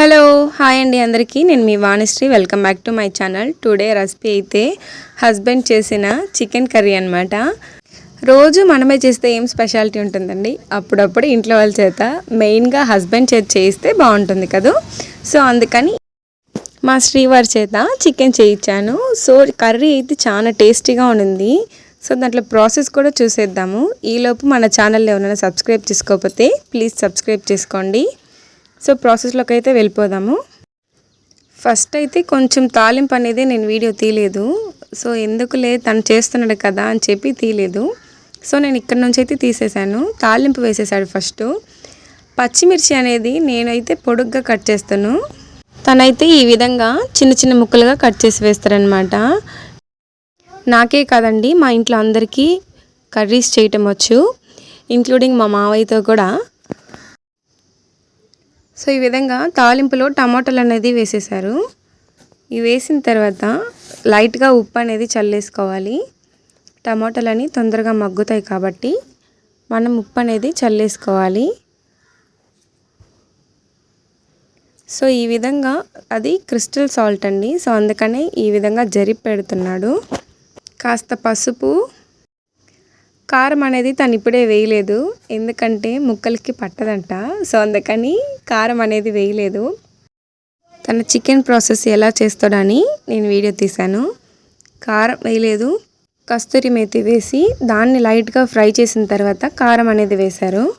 Hello hi అండి అందరికీ. నేను మీ Vanishri. Welcome back to my channel. Today recipe అయితే హస్బెండ్ చేసిన చికెన్ కర్రీ అనమాట రోజు మనమే చేస్తే ఏం స్పెషాలిటీ ఉంటుందండి? అప్పుడప్పుడు ఇంట్లో వాళ్ళ చేత మెయిన్గా హస్బెండ్ చేత చేయిస్తే బాగుంటుంది కదా? సో అందుకని మా శ్రీవారి చేత చికెన్ చేయించాను. సో కర్రీ అయితే చాలా టేస్టీగా ఉండింది. సో దాంట్లో ప్రాసెస్ కూడా చూసేద్దాము. ఈలోపు మన ఛానల్ ఎవరైనా సబ్స్క్రైబ్ చేసుకోకపోతే ప్లీజ్ సబ్స్క్రైబ్ చేసుకోండి. సో ప్రాసెస్లోకి అయితే వెళ్ళిపోదాము. ఫస్ట్ అయితే కొంచెం తాలింపు అనేది నేను వీడియో తీయలేదు. సో ఎందుకులే తను చేస్తున్నాడు కదా అని చెప్పి తీయలేదు. సో నేను ఇక్కడ నుంచి అయితే తీసేశాను తాలింపు వేసేసాడు ఫస్ట్. పచ్చిమిర్చి అనేది నేనైతే పొడుగ్గా కట్ చేస్తాను. తనైతే ఈ విధంగా చిన్న చిన్న ముక్కలుగా కట్ చేసి వేస్తారనమాట నాకే కాదండి మా ఇంట్లో అందరికీ కర్రీస్ చేయటం వచ్చు ఇంక్లూడింగ్ మా మావయ్యతో కూడా. సో ఈ విధంగా తాలింపులో టమాటాలు అనేది వేసేసారు ఇవి వేసిన తర్వాత లైట్గా ఉప్పు అనేది చల్లేసుకోవాలి. టమాటాలని తొందరగా మగ్గుతాయి కాబట్టి మనం ఉప్పు అనేది చల్లేసుకోవాలి. సో ఈ విధంగా అది క్రిస్టల్ సాల్ట్ అండి. సో అందుకనే ఈ విధంగా జరిపి పెడుతున్నాడు. కాస్త పసుపు కారం అనేది తను ఇప్పుడే వేయలేదు. ఎందుకంటే ముక్కలకి పట్టదంట. సో అందుకని కారం అనేది వేయలేదు. తన చికెన్ ప్రాసెస్ ఎలా చేస్తాడని నేను వీడియో తీశాను. కారం వేయలేదు. కస్తూరి మేతి వేసి దాన్ని లైట్గా ఫ్రై చేసిన తర్వాత కారం అనేది వేశారు.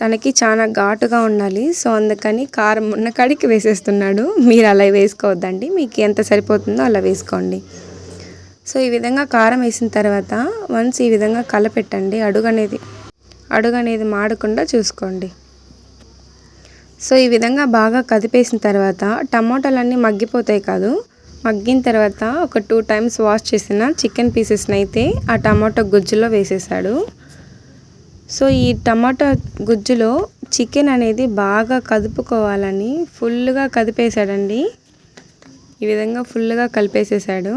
తనకి చాలా ఘాటుగా ఉండాలి. సో అందుకని కారం ఉన్న కడికి వేసేస్తున్నాడు. మీరు అలా వేసుకోవద్దండి. మీకు ఎంత సరిపోతుందో అలా వేసుకోండి. సో ఈ విధంగా కారం వేసిన తర్వాత వన్స్ ఈ విధంగా కలపెట్టండి. అడుగు అనేది అడుగు అనేది మాడకుండా చూసుకోండి. సో ఈ విధంగా బాగా కదిపేసిన తర్వాత టమాటాలన్నీ మగ్గిపోతాయి కాదు. మగ్గిన తర్వాత ఒక టూ టైమ్స్ వాష్ చేసిన చికెన్ పీసెస్ని అయితే ఆ టమాటో గుజ్జులో వేసేసాడు. సో ఈ టమాటా గుజ్జులో చికెన్ అనేది బాగా కదుపుకోవాలని ఫుల్గా కదిపేశాడండి. ఈ విధంగా ఫుల్గా కలిపేసేసాడు.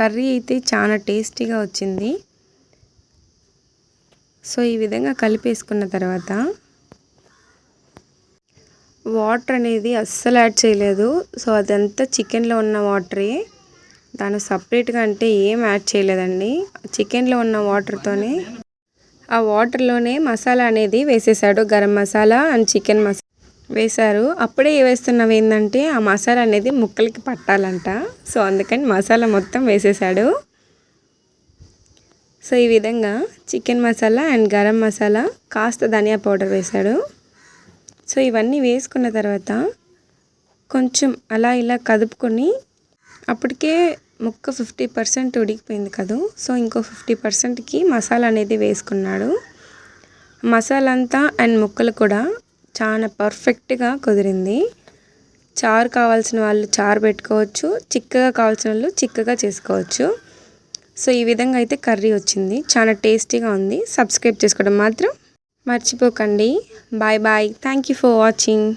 కర్రీ అయితే చాలా టేస్టీగా వచ్చింది. సో ఈ విధంగా కలిపేసుకున్న తర్వాత వాటర్ అనేది అస్సలు యాడ్ చేయలేదు. సో అదంతా చికెన్లో ఉన్న వాటరే. దాని సపరేట్గా అంటే ఏం యాడ్ చేయలేదండి. చికెన్లో ఉన్న వాటర్తోనే ఆ వాటర్లోనే మసాలా అనేది వేసేసాడు. గరం మసాలా అండ్ చికెన్ మసాలా వేశారు. అప్పుడే వేస్తున్నవి ఏంటంటే ఆ మసాలా అనేది ముక్కలకి పట్టాలంట. సో అందుకని మసాలా మొత్తం వేసేసాడు సో ఈ విధంగా చికెన్ మసాలా అండ్ గరం మసాలా కాస్త ధనియా పౌడర్ వేశాడు. సో ఇవన్నీ వేసుకున్న తర్వాత కొంచెం అలా ఇలా కదుపుకొని అప్పటికే ముక్క ఫిఫ్టీ పర్సెంట్ ఉడికిపోయింది కదా. సో ఇంకో ఫిఫ్టీ పర్సెంట్కి మసాలా అనేది వేసుకున్నాడు. మసాలా అంతా అండ్ ముక్కలు కూడా చాలా పర్ఫెక్ట్గా కుదిరింది. చారు కావాల్సిన వాళ్ళు చారు పెట్టుకోవచ్చు చిక్కగా కావాల్సిన వాళ్ళు చిక్కగా చేసుకోవచ్చు. సో ఈ విధంగా అయితే కర్రీ వచ్చింది. చాలా టేస్టీగా ఉంది. సబ్స్క్రైబ్ చేసుకోవడం మాత్రం మర్చిపోకండి. Bye bye. Thank you for watching.